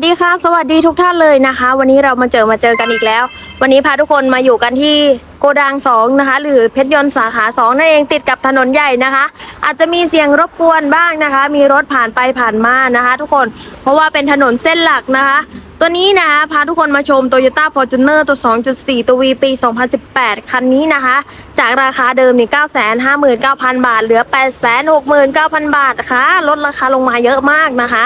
สดีค่ะ สวัสดีทุกท่านเลยนะคะ วันนี้เรามาเจอมาเจอกันอีกแล้ว วันนี้พาทุกคนมาอยู่กันที่โกดังสองนะคะ หรือเพชรยนต์สาขาสองนั่นเองติดกับถนนใหญ่นะคะ อาจจะมีเสียงรบกวนบ้างนะคะ มีรถผ่านไปผ่านมานะคะ ทุกคนเพราะว่าเป็นถนนเส้นหลักนะคะ ตัวนี้นะคะพาทุกคนมาชม Toyota Fortuner ตัว 2.4 ตัว V ปี 2018 คันนี้นะคะ จากราคาเดิมนี่959,000 บาท เหลือ 869,000 บาทนะคะลดราคาลงมาเยอะมากนะคะ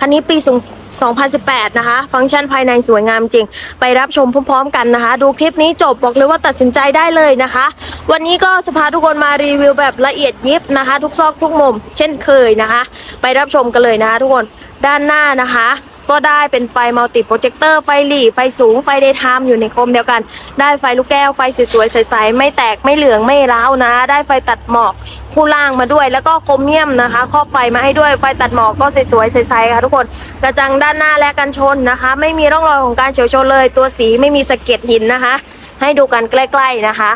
คันนี้ปีสูง 2018 นะคะ ฟังก์ชันภายในสวยงามจริง ไปรับชมพร้อมๆกันนะคะ ดูคลิปนี้จบบอกเลยว่าตัดสินใจได้เลยนะคะ วันนี้ก็จะพาทุกคนมารีวิวแบบละเอียดยิบนะคะ ทุกซอกทุกมุม เช่นเคยนะคะ ไปรับชมกันเลยนะคะ ทุกคนด้านหน้านะคะ ก็ได้เป็นไฟมัลติโปรเจคเตอร์ไฟหลีไฟสูงไฟเดย์ไทม์อยู่ในโคมเดียวกัน ได้ไฟลูกแก้วไฟสวยๆใสๆไม่แตกไม่เหลืองไม่ร้าวนะ ได้ไฟตัดหมอกคู่ล่างมาด้วย แล้วก็โครเมียมนะคะครอบไฟมาให้ด้วยไฟตัดหมอกก็สวยๆใสๆค่ะทุกคนกระจังด้านหน้าและกันชนนะคะ ไม่มีร่องรอยของการเฉียวชนเลย ตัวสีไม่มีสะเก็ดหินนะคะ ให้ดูกันใกล้ ๆนะคะ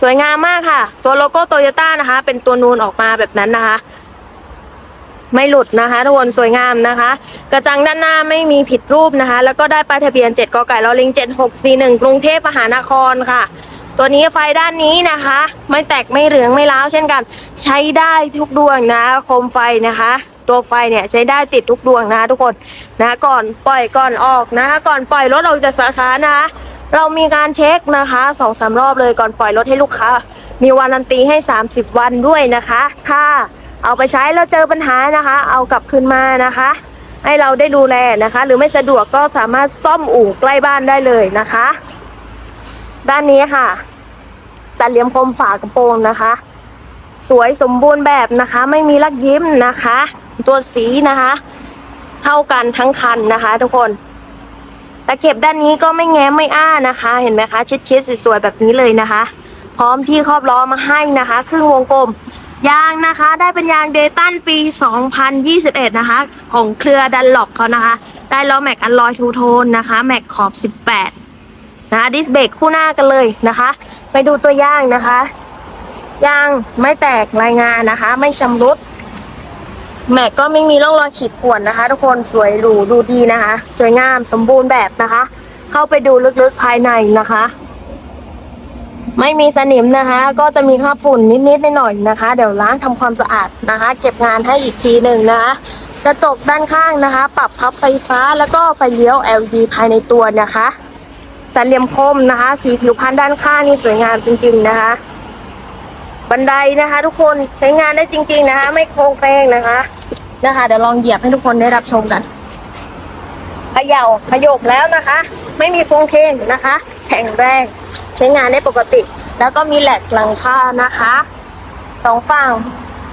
สวยงามมากค่ะ ตัวโลโก้โตโยต้านะคะ เป็นตัวนูนออกมาแบบนั้นนะคะ ไม่หลุดนะคะทุกคนสวยงามนะคะ กระจังด้านหน้าไม่มีผิดรูปนะคะ แล้วก็ได้ป้ายทะเบียน 7กไก่ลอลิง 7641 กรุงเทพมหานครค่ะ ตัวนี้ไฟด้านนี้นะคะ ไม่แตกไม่เหลืองไม่ร้าวเช่นกัน ใช้ได้ทุกดวงนะโคมไฟนะคะ ตัวไฟเนี่ยใช้ได้ติดทุกดวงนะทุกคนนะก่อนปล่อยก่อนออกนะคะ ก่อนปล่อยรถออกจากสาขานะคะเรามีการเช็คนะคะสองสามรอบเลยก่อนปล่อยรถให้ลูกค้า มีวารันตีให้ 30 วันด้วยนะคะถ้า เอาไปใช้แล้วเจอปัญหานะคะ เอากลับคืนมานะคะ ให้เราได้ดูแลนะคะ หรือไม่สะดวกก็สามารถซ่อมอู่ใกล้บ้านได้เลยนะคะ ด้านนี้ค่ะ สันเหลี่ยมคมฝากระโปรงนะคะ สวยสมบูรณ์แบบนะคะ ไม่มีลักยิ้มนะคะ ตัวสีนะคะ เท่ากันทั้งคันนะคะ ทุกคนตะเข็บด้านนี้ก็ไม่แง้มไม่อ้านะคะ เห็นไหมคะชิดๆสวยๆแบบนี้เลยนะคะ พร้อมที่ครอบล้อมาให้นะคะ ครึ่งวงกลม ยางนะคะได้เป็นยางเดตันปี 2021 นะคะ ของเครือดันหลอกเขานะคะ ได้ล้อแม็กอันลอยทูโทนนะคะ แม็กขอบ 18 นะคะดิสเบรกคู่หน้ากันเลยนะคะ ไปดูตัวยางนะคะ ยางไม่แตกรายงานนะคะ ไม่ชำรุด แม็กก็ไม่มีร่องรอยขีดข่วนนะคะ ทุกคนสวยหรูดูดีนะคะ สวยงามสมบูรณ์แบบนะคะ เข้าไปดูลึกๆภายในนะคะ ไม่มีสนิมนะคะ ก็จะมีคราบฝุ่นนิดๆหน่อยๆนะคะ เดี๋ยวล้างทำความสะอาดนะคะ เก็บงานให้อีกทีหนึ่งนะคะกระจกด้านข้างนะคะ ปรับพับไฟฟ้าแล้วก็ไฟเลี้ยว LED ภายในตัวนะคะสันเหลี่ยมคมนะคะ สีผิวพันธุ์ด้านข้างนี่สวยงามจริง ๆนะคะ บันไดนะคะ ทุกคนใช้งานได้จริง ๆนะคะ ไม่โค้งแป้งนะคะนะคะเดี๋ยวลองเหยียบให้ทุกคนได้รับชมกันเขย่าขยบแล้วนะคะ ไม่มีโครงเคงนะคะ แข็งแรง ช้งานได้ปกติ แล้วก็มีแหลกหลังคานะคะสองฝั่ง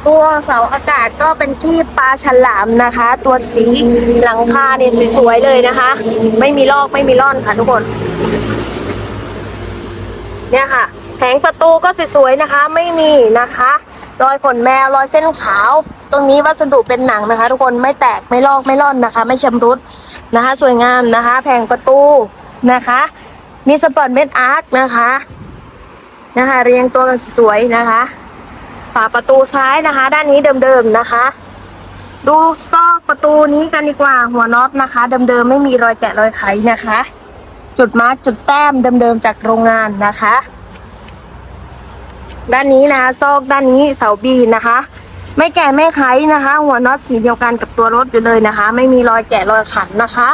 ตัวเสาอากาศก็เป็นที่ปลาฉลามนะคะ ตัวสีหลังคาเนี่ยสวยๆเลยนะคะ ไม่มีลอกไม่มีร่อนค่ะทุกคน เนี่ยค่ะแผงประตูก็สวยๆนะคะ ไม่มีนะคะ รอยขนแมวรอยเส้นขาว ตรงนี้วัสดุเป็นหนังนะคะ ทุกคนไม่แตกไม่ลอกไม่ร่อนนะคะ ไม่ชำรุดนะคะ สวยงามนะคะ แผงประตูนะคะ มีสปอร์ตเม็ดอาร์คนะคะ นะคะ เรียงตัวกันสวยนะคะฝาประตูซ้ายนะคะ ด้านนี้เดิมๆนะคะ ดูซอกประตูนี้กันดีกว่าหัวน็อตนะคะ เดิมๆไม่มีรอยแกะรอยไขนะคะ จุดมาร์กจุดแต้มเดิมๆจากโรงงานนะคะ ด้านนี้นะคะซอกด้านนี้เสาบีนะคะ ไม่แกะไม่ไขนะคะ หัวน็อตสีเดียวกันกับตัวรถอยู่เลยนะคะ ไม่มีรอยแกะรอยขันนะคะ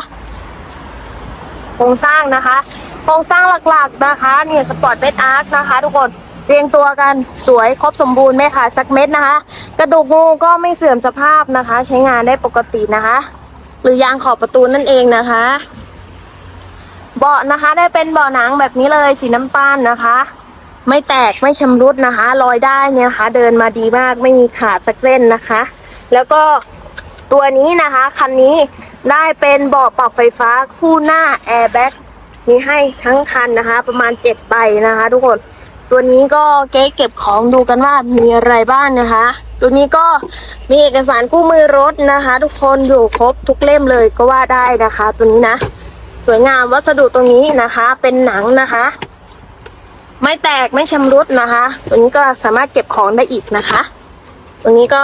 โครงสร้างนะคะ โครงสร้างหลักๆนะคะเนี่ยสปอร์ตเบดอาร์คนะคะทุกคนเรียงตัวกันสวยครบสมบูรณ์ไหมคะสักเม็ดนะคะ กระดูกงูก็ไม่เสื่อมสภาพนะคะ ใช้งานได้ปกตินะคะ หรือยางขอบประตูนั่นเองนะคะเบาะนะคะ ได้เป็นเบาะหนังแบบนี้เลยสีน้ำตาลนะคะ ไม่แตกไม่ชำรุดนะคะลอยได้เนี่ยนะคะ เดินมาดีมากไม่มีขาดสักเส้นนะคะ แล้วก็ตัวนี้นะคะคันนี้ได้เป็นเบาะปรับไฟฟ้าคู่หน้าแอร์แบ็ก มีให้ทั้งคันนะคะ ประมาณเจ็ดใบนะคะ ทุกคน ตัวนี้ก็เก๊เก็บของดูกันว่ามีอะไรบ้างนะคะ ตัวนี้ก็มีเอกสารคู่มือรถนะคะ ทุกคนอยู่ครบทุกเล่มเลยก็ว่าได้นะคะ ตัวนี้นะ สวยงามวัสดุตรงนี้นะคะ เป็นหนังนะคะ ไม่แตกไม่ชำรุดนะคะ ตัวนี้ก็สามารถเก็บของได้อีกนะคะตรงนี้ก็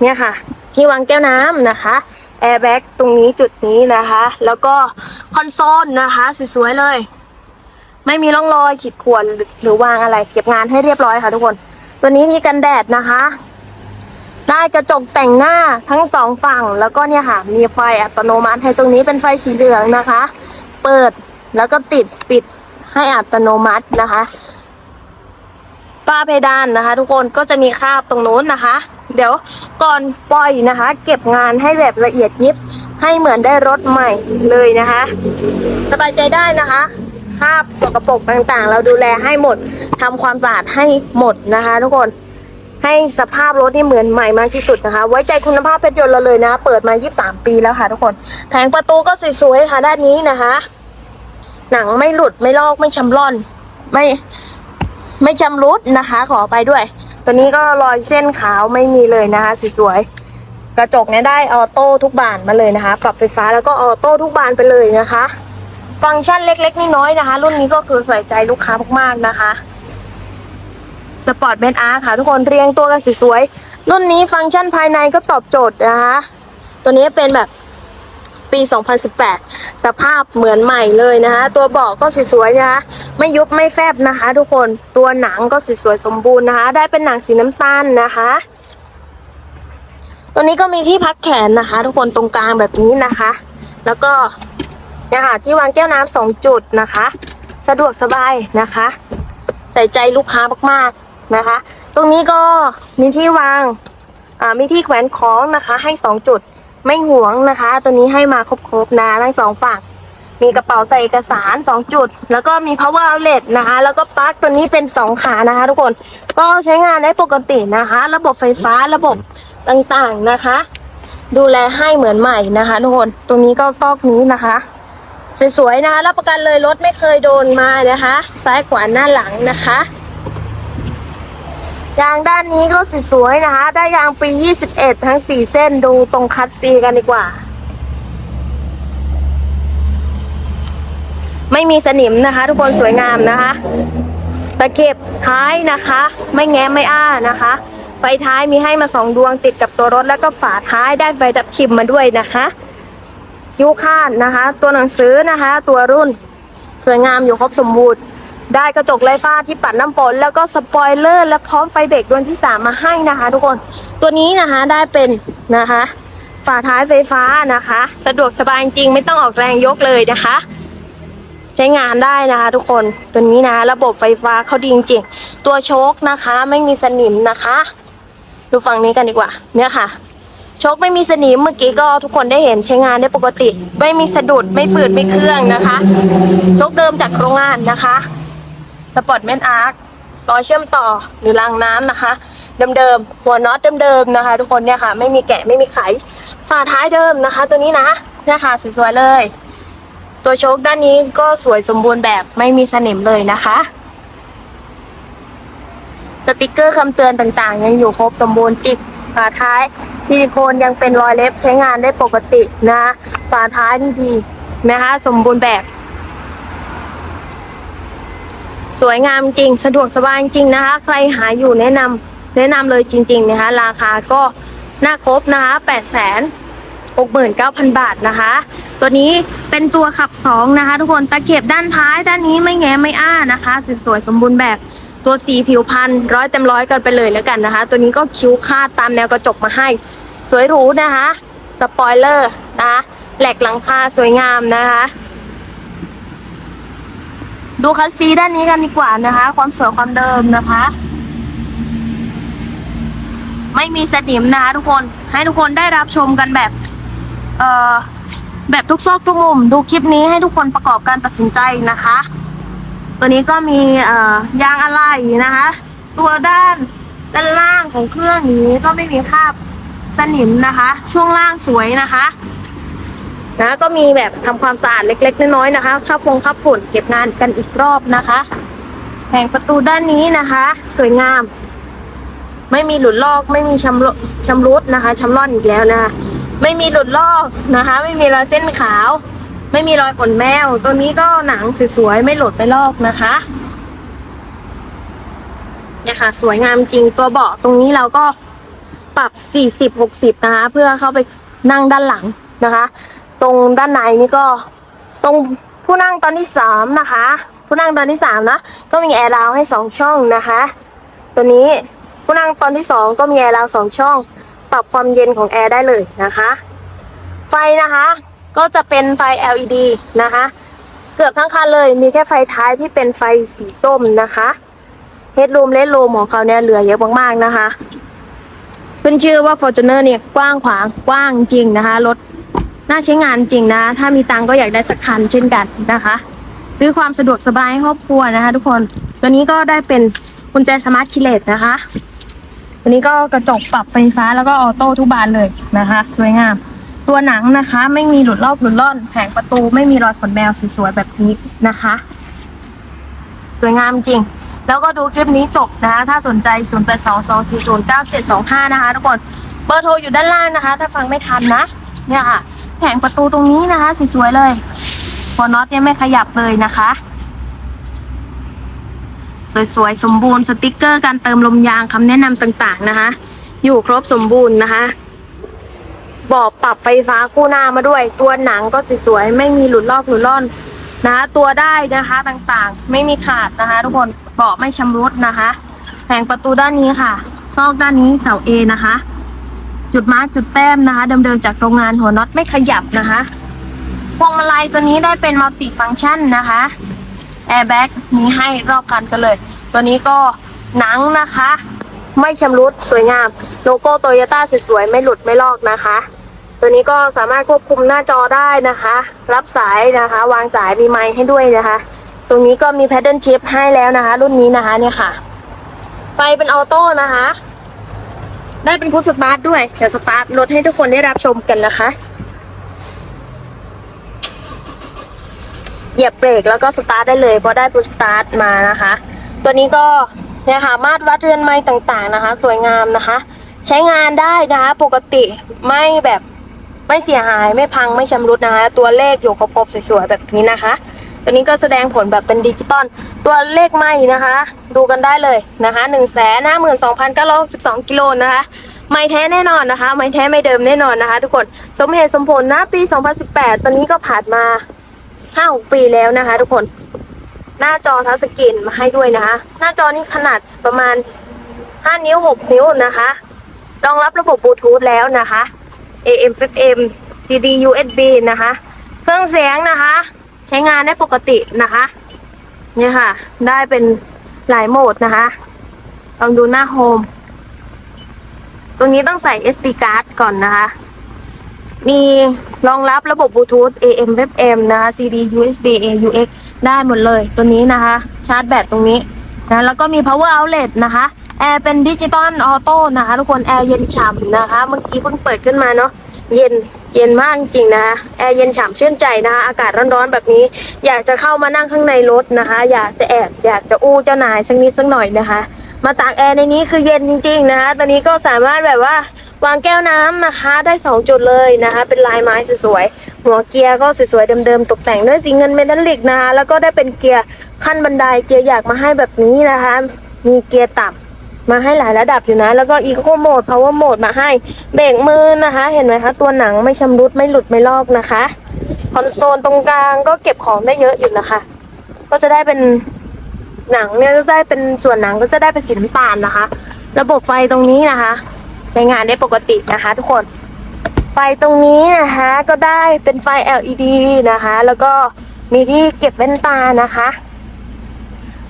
เนี่ยค่ะ ที่วางแก้วน้ำนะคะ แอร์แบ็กตรงนี้จุดนี้นะคะ แล้วก็คอนโซลนะคะ สวยๆเลย ไม่มีร่องรอยขีดข่วนหรือวางอะไร เก็บงานให้เรียบร้อยค่ะทุกคน ตัวนี้มีกันแดดนะคะได้กระจกแต่งหน้าทั้งสองฝั่ง แล้วก็เนี่ยค่ะ มีไฟอัตโนมัติให้ตรงนี้เป็นไฟสีเหลืองนะคะ เปิดแล้วก็ติดปิดให้อัตโนมัตินะคะฝ้าเพดานนะคะ ทุกคนก็จะมีคราบตรงนู้นนะคะ เดี๋ยวก่อนปล่อยนะคะ เก็บงานให้แบบละเอียดยิบให้เหมือนได้รถใหม่เลยนะคะสบายใจได้นะคะคราบสกปรกต่างๆ เราดูแลให้หมดทำความสะอาดให้หมดนะคะ ทุกคนให้สภาพรถนี่เหมือนใหม่มากที่สุดนะคะ ไว้ใจคุณภาพเพชรยนต์เราเลยนะ เปิดมา 23 ปีแล้วค่ะ ทุกคนแผงประตูก็สวยๆค่ะด้านนี้นะคะ หนังไม่หลุดไม่ลอกไม่ชำร่อน ไม่ไม่ชำรุดนะคะ ขอไปด้วย ตัวนี้ก็รอยเส้นขาวไม่มีเลยนะคะสวยๆกระจกเนี่ยได้ออโต้ทุกบานมาเลยนะคะ ปรับไฟฟ้าแล้วก็ออโต้ทุกบานไปเลยนะคะ ฟังก์ชันเล็กๆน้อยๆนะคะ รุ่นนี้ก็คือใส่ใจลูกค้ามากๆนะคะสปอร์ตเบนอาร์ค่ะทุกคนเรียงตัวกันสวยๆรุ่นนี้ฟังก์ชันภายในก็ตอบโจทย์นะคะ ตัวนี้เป็นแบบ ปี 2018 สภาพเหมือนใหม่เลยนะคะตัวเบาะก็สวยๆนะคะไม่ยุบไม่แฟบนะคะ ทุกคนตัวหนังก็สวยๆสมบูรณ์นะคะ ได้เป็นหนังสีน้ำตาลนะคะ ตัวนี้ก็มีที่พักแขนนะคะ ทุกคนตรงกลางแบบนี้นะคะ แล้วก็เนี่ยค่ะที่วางแก้วน้ำสองจุดนะคะ สะดวกสบายนะคะ ใส่ใจลูกค้ามากๆนะคะ ตรงนี้ก็มีที่วางอ่ามีที่แขวนของนะคะให้สองจุด ไม่หวงนะคะ ตัวนี้ให้มาครบๆนะทั้งสองฝั่ง มีกระเป๋าใส่เอกสารสองจุด แล้วก็มี power outlet นะคะ แล้วก็ปลั๊กตัวนี้เป็นสองขานะคะ ทุกคนก็ใช้งานได้ปกตินะคะ ระบบไฟฟ้าระบบต่างๆนะคะ ดูแลให้เหมือนใหม่นะคะ ทุกคนตรงนี้ก็ซอกนี้นะคะสวยๆนะคะรับประกันเลยรถไม่เคยโดนมานะคะ ซ้ายขวาหน้าหลังนะคะ ยางด้านนี้ก็สวยๆนะคะ ได้ยางปี 21 ทั้ง 4 เส้นดูตรงคัดซีกันดีกว่า ไม่มีสนิมนะคะ ทุกคนสวยงามนะคะตะเก็บท้ายนะคะ ไม่แง้มไม่อ้านะคะ ไฟท้ายมีให้มาสองดวงติดกับตัวรถแล้วก็ฝาท้ายได้ไฟดับทิมมาด้วยนะคะ คิ้วคาดนะคะ ตัวหนังสือนะคะ ตัวรุ่น สวยงามอยู่ครบสมบูรณ์ ได้กระจกไร้ฝ้าที่ปัดน้ำฝนแล้วก็สปอยเลอร์ และพร้อมไฟเบรกดวงที่ 3 มาให้นะคะ ทุกคนตัวนี้นะคะได้เป็นนะคะฝาท้ายไฟฟ้านะคะ สะดวกสบายจริงไม่ต้องออกแรงยกเลยนะคะ ใช้งานได้นะคะ ทุกคนตัวนี้นะ ระบบไฟฟ้าเขาดีจริงตัวโชคนะคะ ไม่มีสนิมนะคะ ดูฝั่งนี้กันดีกว่า เนี่ยค่ะโชคไม่มีสนิมเมื่อกี้ก็ทุกคนได้เห็นใช้งานได้ปกติ ไม่มีสะดุดไม่ฝืดไม่เครื่องนะคะโชคเดิมจากโรงงานนะคะ สปอร์ตแมนอาร์ครอยเชื่อมต่อหรือรางน้ำนะคะเดิมๆหัวน็อตเดิมๆนะคะ ทุกคนเนี่ยค่ะไม่มีแกะไม่มีไขฝาท้ายเดิมนะคะ ตัวนี้นะเนี่ยค่ะสวยๆเลย ตัวโชคด้านนี้ก็สวยสมบูรณ์แบบไม่มีสนิมเลยนะคะสติกเกอร์คำเตือนต่างๆ ยังอยู่ครบสมบูรณ์จิบฝาท้ายซิลิโคนยังเป็นรอยเล็บใช้งานได้ปกตินะฝาท้ายนี่ดีนะคะ สมบูรณ์แบบ สวยงามจริง สะดวกสบายจริงนะคะ ใครหาอยู่แนะนำแนะนำเลยจริง ๆ นะคะ ราคาก็น่าครบนะคะ8 6 9 0 0 0บาทนะคะ ตัวนี้เป็นตัวขับ2นะคะ ทุกคนตะเข็บด้านท้ายด้านนี้ไม่แง้ไม่อ้านะคะสวยๆสมบูรณ์แบบตัวสีผิวพันร้อยเต็มร้อยกันไปเลยแล้วกันนะคะ ตัวนี้ก็คิ้วคาดตามแนวกระจกมาให้ สวยหรูนะคะ สปอยเลอร์นะคะแหลกหลังคาสวยงามนะคะ ดูคัสซีด้านนี้กันดีกว่านะคะ ความสวยความเดิมนะคะ ไม่มีสนิมนะคะทุกคนให้ทุกคนได้รับชมกันแบบ เอ่อแบบทุกซอกทุกมุม ดูคลิปนี้ให้ทุกคนประกอบการตัดสินใจนะคะ ตัวนี้ก็มีเอ่อยางอะไหล่นะคะ ตัวด้านด้านล่างของเครื่องอย่างนี้ก็ไม่มีคราบสนิมนะคะ ช่วงล่างสวยนะคะ นะก็มีแบบทำความสะอาดเล็ก ๆ น้อยๆนะคะข้าฟงข้าฝุ่นเก็บงานกันอีกรอบนะคะแผงประตูด้านนี้นะคะ สวยงาม ไม่มีหลุดลอก ไม่มีชำรุชำรุดนะคะชำร่อนอีกแล้วนะคะไม่มีหลุดลอกนะคะ ไม่มีรอยเส้นขาว ไม่มีรอยขนแมว ตัวนี้ก็หนังสวยๆไม่หลุดไม่ลอกนะคะเนี่ยค่ะ สวยงามจริงตัวเบาะตรงนี้เราก็ปรับ 40-60 นะคะ เพื่อเข้าไปนั่งด้านหลังนะคะ ตรงด้านในนี่ก็ตรงผู้นั่งตอนที่สามนะคะ ผู้นั่งตอนที่สามนะ ก็มีแอร์ราวให้สองช่องนะคะ ตัวนี้ผู้นั่งตอนที่สองก็มีแอร์ราวสองช่อง ปรับความเย็นของแอร์ได้เลยนะคะ ไฟนะคะก็จะเป็นไฟ LED นะคะ เกือบทั้งคันเลยมีแค่ไฟท้ายที่เป็นไฟสีส้มนะคะเฮดรูมเลดรูมของเขาเนี่ยเหลือเยอะมากๆนะคะขึ้นชื่อว่า Fortuner เนี่ยกว้างขวางกว้างจริงนะคะรถ น่าใช้งานจริงนะ ถ้ามีตังก็อยากได้สักคันเช่นกันนะคะซื้อความสะดวกสบายให้ครอบครัวนะคะ ทุกคนตัวนี้ก็ได้เป็นกุญแจสมาร์ทคีเลตนะคะตัวนี้ก็กระจกปรับไฟฟ้าแล้วก็ออโต้ทุกบานเลยนะคะ สวยงาม ตัวหนังนะคะ ไม่มีหลุดลอกหลุดล่อน แผงประตูไม่มีรอยขนแมวสวยๆแบบนี้นะคะ สวยงามจริง แล้วก็ดูคลิปนี้จบนะคะ ถ้าสนใจ 0 8 2 2 4 0 9 7 2 5 นะคะ ทุกคนเบอร์โทรอยู่ด้านล่างนะคะ ถ้าฟังไม่ทันนะ เนี่ยค่ะ แผงประตูตรงนี้นะคะสวยๆเลยพอน็อตเนี่ยไม่ขยับเลยนะคะ สวยๆ สมบูรณ์สติกเกอร์การเติมลมยางคำแนะนำต่างๆนะคะ อยู่ครบสมบูรณ์นะคะเบอกปรับไฟฟ้าคู่หน้ามาด้วย ตัวหนังก็สวยๆไม่มีหลุดลอกหลุดล่อนนะคะตัวได้นะคะต่างๆ ไม่มีขาดนะคะ ทุกคนเบาะไม่ชำรุดนะคะแผงประตูด้านนี้ค่ะ ซอกด้านนี้เสาเอนะคะ จุดมาร์กจุดแต้มนะคะ เดิมๆจากโรงงานหัวน็อตไม่ขยับนะคะพวงมาลัยตัวนี้ได้เป็นมัลติฟังก์ชันนะคะแอร์แบ็กมีให้รอบคันกันเลย ตัวนี้ก็หนังนะคะ ไม่ชำรุดสวยงาม โลโก้โตโยต้าสวยๆ ไม่หลุดไม่ลอกนะคะ ตัวนี้ก็สามารถควบคุมหน้าจอได้นะคะ รับสายนะคะ วางสายมีไมค์ให้ด้วยนะคะ ตรงนี้ก็มีแพดเดิลชิพให้แล้วนะคะ รุ่นนี้นะคะเนี่ยค่ะ ไฟเป็นออโต้นะคะ ได้เป็นพุทสตาร์ทด้วย เดี๋ยวสตาร์ทรถให้ทุกคนได้รับชมกันนะคะ เหยียบเบรกแล้วก็สตาร์ทได้เลยเพราะได้พุทสตาร์ทมานะคะ ตัวนี้ก็เนี่ยค่ะมาตรวัดเรือนไม้ต่างๆนะคะ สวยงามนะคะ ใช้งานได้นะคะปกติไม่แบบไม่เสียหายไม่พังไม่ชำรุดนะคะ ตัวเลขอยู่ครบๆสวยๆแบบนี้นะคะ ตัวนี้ก็แสดงผลแบบเป็นดิจิตอลตัวเลขไม่นะคะ ดูกันได้เลยนะคะ1นึ่งแสนห้าหมื่นสองพันเก้าร้อยสิบสองกิโลนะคะไม่แท้แน่นอนนะคะ ไม่แท้ไม่เดิมแน่นอนนะคะ ทุกคนสมเหตุสมผลนะปี 2018 ตอนนี้ก็ผ่านมาห้าหกปีแล้วนะคะ ทุกคนหน้าจอทัชสกรีนมาให้ด้วยนะคะ หน้าจอนี่ขนาดประมาณ 5 นิ้ว 6 นิ้วนะคะรองรับระบบบลูทูธแล้วนะคะ AM FM CD USB นะคะ เครื่องเสียงนะคะ ใช้งานได้ปกตินะคะ เนี่ยค่ะ ได้เป็นหลายโหมดนะคะ ลองดูหน้าโฮม ตรงนี้ต้องใส่ SD card ก่อนนะคะ มีรองรับระบบบลูทูธ AM FM นะคะ CD USB AUX ได้หมดเลยตัวนี้นะคะ ชาร์จแบตตรงนี้นะแล้วก็มี power outlet นะคะแอร์เป็นดิจิตอลออโต้นะคะ ทุกคนแอร์เย็นฉ่ำนะคะ เมื่อกี้เพิ่งเปิดขึ้นมาเนาะ เย็นเย็นมากจริงนะคะแอร์เย็นฉ่ำชื่นใจนะคะอากาศร้อนๆแบบนี้ อยากจะเข้ามานั่งข้างในรถนะคะ อยากจะแอบอยากจะอู้เจ้านายสักนิดสักหน่อยนะคะ มาตากแอร์ในนี้คือเย็นจริง ๆ นะคะตอนนี้ก็สามารถแบบว่าวางแก้วน้ำนะคะได้ 2 จุดเลยนะคะ เป็นลายไม้สวยๆหัวเกียร์ก็สวยๆเดิมๆตกแต่งด้วยสีเงินเมทัลลิกนะคะแล้วก็ได้เป็นเกียร์ขั้นบันไดเกียร์อยากมาให้แบบนี้นะคะ มีเกียร์ต่ำ มาให้หลายระดับอยู่นะ แล้วก็อีโคโหมดพาวเวอร์โหมดมาให้เบรกมือนะคะ เห็นไหมคะ ตัวหนังไม่ชำรุดไม่หลุดไม่ลอกนะคะ คอนโซลตรงกลางก็เก็บของได้เยอะอยู่นะคะ ก็จะได้เป็นหนังเนี่ยจะได้เป็นส่วนหนังก็จะได้เป็นสีน้ำตาลนะคะ ระบบไฟตรงนี้นะคะ ใช้งานได้ปกตินะคะ ทุกคน ไฟตรงนี้นะคะก็ได้เป็นไฟ LED นะคะ แล้วก็มีที่เก็บแว่นตานะคะ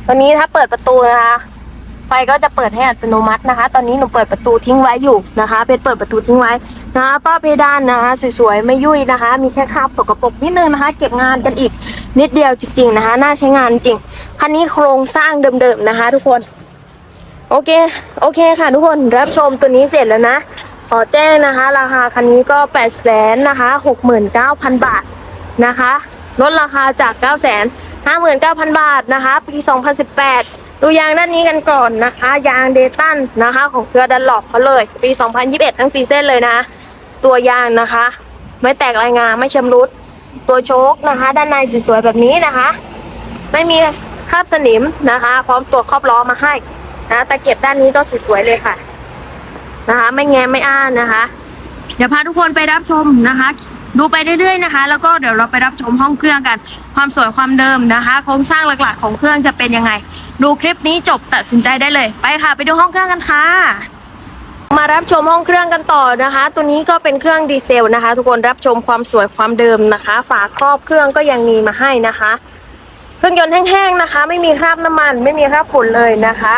ตอนนี้ถ้าเปิดประตูนะคะ ไฟก็จะเปิดให้อัตโนมัตินะคะ ตอนนี้หนูเปิดประตูทิ้งไว้อยู่นะคะ เป็นเปิดประตูทิ้งไว้นะคะป้าเพดานนะคะสวยๆไม่ยุ่ยนะคะ มีแค่คราบสกปรกนิดนึงนะคะ เก็บงานกันอีกนิดเดียวจริง ๆ นะคะน่าใช้งานจริงคันนี้โครงสร้างเดิมๆนะคะ ทุกคน โอเคโอเคค่ะ ทุกคนรับชมตัวนี้เสร็จแล้วนะขอแจ้งนะคะ ราคาคันนี้ก็8ปดแสนนะคะ69,000บาทนะคะลดราคาจาก9 5 9 0 0 0 บาทนะคะปี 2018 ดูยางด้านนี้กันก่อนนะคะ ยางเดตันนะคะ ของเครือดันหลอกเขาเลย ปี 2021 ทั้ง 4 เส้นเลยนะ ตัวยางนะคะ ไม่แตกรายงานไม่ชำรุด ตัวโชคนะคะ ด้านในสวยๆแบบนี้นะคะ ไม่มีคราบสนิมนะคะ พร้อมตัวครอบล้อมาให้นะตะเก็บด้านนี้ก็สวยๆเลยค่ะ นะคะ ไม่แงไม่อ้านนะคะ เดี๋ยวพาทุกคนไปรับชมนะคะ ดูไปเรื่อยๆนะคะ แล้วก็เดี๋ยวเราไปรับชมห้องเครื่องกัน ความสวยความเดิมนะคะ โครงสร้างหลักๆของเครื่องจะเป็นยังไง ดูคลิปนี้จบตัดสินใจได้เลย ไปค่ะ ไปดูห้องเครื่องกันค่ะ มารับชมห้องเครื่องกันต่อนะคะ ตัวนี้ก็เป็นเครื่องดีเซลนะคะ ทุกคนรับชมความสวยความเดิมนะคะ ฝาครอบเครื่องก็ยังมีมาให้นะคะ เครื่องยนต์แห้งๆนะคะ ไม่มีคราบน้ำมัน ไม่มีคราบฝุ่นเลยนะคะ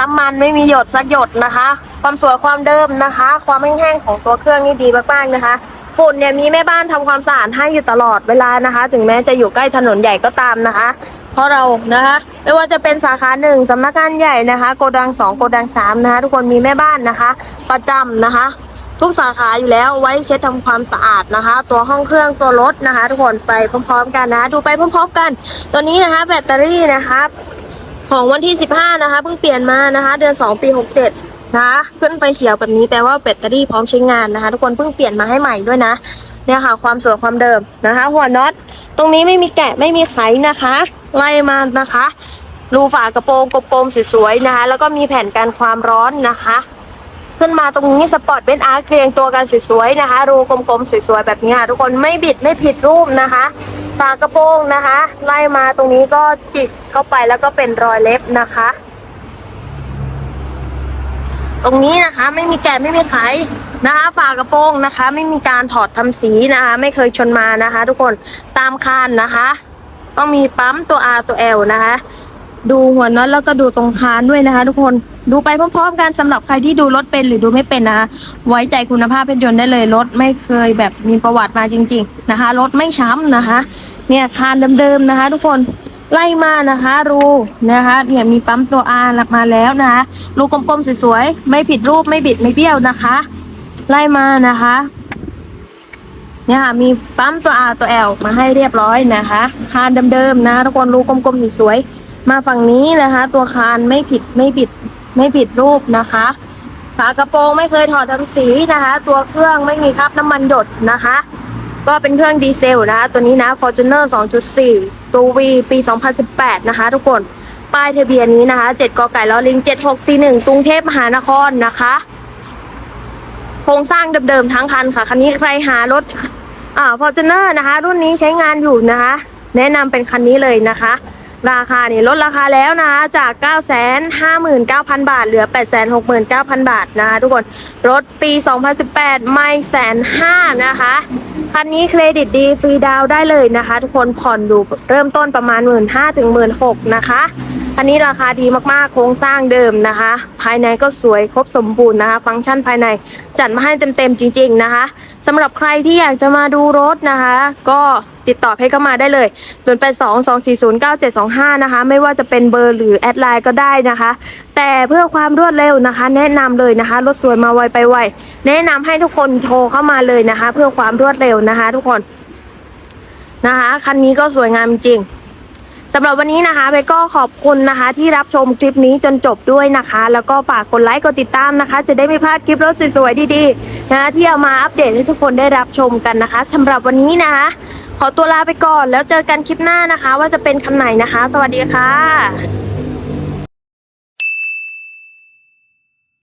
น้ำมันไม่มีหยดสักหยดนะคะ ความสวยความเดิมนะคะ ความแห้งๆของตัวเครื่องนี่ดีมากๆนะคะฝุ่นเนี่ยมีแม่บ้านทำความสะอาดให้อยู่ตลอดเวลานะคะ ถึงแม้จะอยู่ใกล้ถนนใหญ่ก็ตามนะคะ เพราะเรานะคะไม่ว่าจะเป็นสาขาหนึ่งสำนักงานใหญ่นะคะ โกดังสองโกดังสามนะคะ ทุกคนมีแม่บ้านนะคะ ประจำนะคะ ทุกสาขาอยู่แล้วไว้เช็ดทำความสะอาดนะคะ ตัวห้องเครื่องตัวรถนะคะ ทุกคนไปพร้อมๆ กันนะดูไปพร้อมๆกัน ตัวนี้นะคะแบตเตอรี่นะคะของวันที่ 15 นะคะเพิ่งเปลี่ยนมานะคะ เดือน 2 ปี 67 นะขึ้นไฟเขียวแบบนี้แปลว่าแบตเตอรี่พร้อมใช้งานนะคะ ทุกคนเพิ่งเปลี่ยนมาให้ใหม่ด้วยนะเนี่ยค่ะ ความสวยความเดิมนะคะ หัวน็อตตรงนี้ไม่มีแกะไม่มีไขนะคะ ไล่มานะคะรูฝากระโปรงกลมๆสวยๆนะคะ แล้วก็มีแผ่นกันความร้อนนะคะ ขึ้นมาตรงนี้สปอร์ตเป็นอาร์เครียงตัวกันสวยๆนะคะ รูกลมๆสวยๆแบบนี้ค่ะทุกคนไม่บิดไม่ผิดรูปนะคะฝากระโปรงนะคะ ไล่มาตรงนี้ก็จิกเข้าไปแล้วก็เป็นรอยเล็บนะคะ ตรงนี้นะคะ ไม่มีแกะไม่มีไขนะคะฝากระโปรงนะคะ ไม่มีการถอดทำสีนะคะ ไม่เคยชนมานะคะ ทุกคนตามคานนะคะต้องมีปั๊มตัว R ตัว L นะคะ ดูหัวน็อตแล้วก็ดูตรงคานด้วยนะคะ ทุกคนดูไปพร้อมๆกันสำหรับใครที่ดูรถเป็นหรือดูไม่เป็นนะคะไว้ใจคุณภาพรถยนต์ได้เลยรถไม่เคยแบบมีประวัติมาจริง ๆนะคะรถไม่ช้ำนะคะ เนี่ยคานเดิมๆนะคะ ทุกคน ไล่มานะคะรูนะคะเนี่ยมีปั๊มตัว R มาแล้วนะคะรูกลมๆสวยๆไม่ผิดรูปไม่บิดไม่เบี้ยวนะคะ ไล่มานะคะเนี่ยค่ะมีปั๊มตัว R ตัว L มาให้เรียบร้อยนะคะคานเดิมๆนะทุกคนรูกลมๆสวยๆมาฝั่งนี้นะคะ ตัวคานไม่ผิดไม่ผิดไม่ผิดรูปนะคะฝากระโปรงไม่เคยถอดทำสีนะคะ ตัวเครื่องไม่มีคราบน้ำมันหยดนะคะ ก็เป็นเครื่องดีเซลนะคะ ตัวนี้นะ Fortuner 2.4 ตัว V ปี 2018 นะคะ ทุกคน ป้ายทะเบียนนี้นะคะ 7กไก่ล้อลิง 7641กรุงเทพมหานครนะคะ โครงสร้างเดิมๆทั้งคันค่ะ คันนี้ใครหารถอ่า Fortuner นะคะ รุ่นนี้ใช้งานอยู่นะคะ แนะนำเป็นคันนี้เลยนะคะ ราคาเนี่ยลดราคาแล้วนะคะจาก 959,000 บาท เหลือ 869,000 บาทนะคะ ทุกคน รถปี 2018 ไม่แสนห้านะคะ คันนี้เครดิตดีฟรีดาวได้เลยนะคะ ทุกคนผ่อนดูเริ่มต้นประมาณ 1 5ื่นห้ถึงหมื่นนะคะ คันนี้ราคาดีมากๆ โครงสร้างเดิมนะคะ ภายในก็สวยครบสมบูรณ์นะคะ ฟังก์ชันภายในจัดมาให้เต็มๆจริง ๆนะคะสำหรับใครที่อยากจะมาดูรถนะคะ ก็ติดต่อเพจเข้ามาได้เลย0 8 2 2 4 0 9 7 2 5นะคะ ไม่ว่าจะเป็นเบอร์หรือแอดไลน์ก็ได้นะคะ แต่เพื่อความรวดเร็วนะคะ แนะนำเลยนะคะ รถสวยมาไวไปไว แนะนำให้ทุกคนโทรเข้ามาเลยนะคะ เพื่อความรวดเร็วนะคะ ทุกคนนะคะ คันนี้ก็สวยงามจริง สำหรับวันนี้นะคะเบก็ขอบคุณนะคะ ที่รับชมคลิปนี้จนจบด้วยนะคะ แล้วก็ฝากกดไลค์กดติดตามนะคะ จะได้ไม่พลาดคลิปรถสวยๆดีๆนะคะที่เอามาอัปเดตให้ทุกคนได้รับชมกันนะคะสำหรับวันนี้นะคะ ขอตัวลาไปก่อนแล้วเจอกันคลิปหน้านะคะ ว่าจะเป็นคำไหนนะคะ สวัสดีค่ะ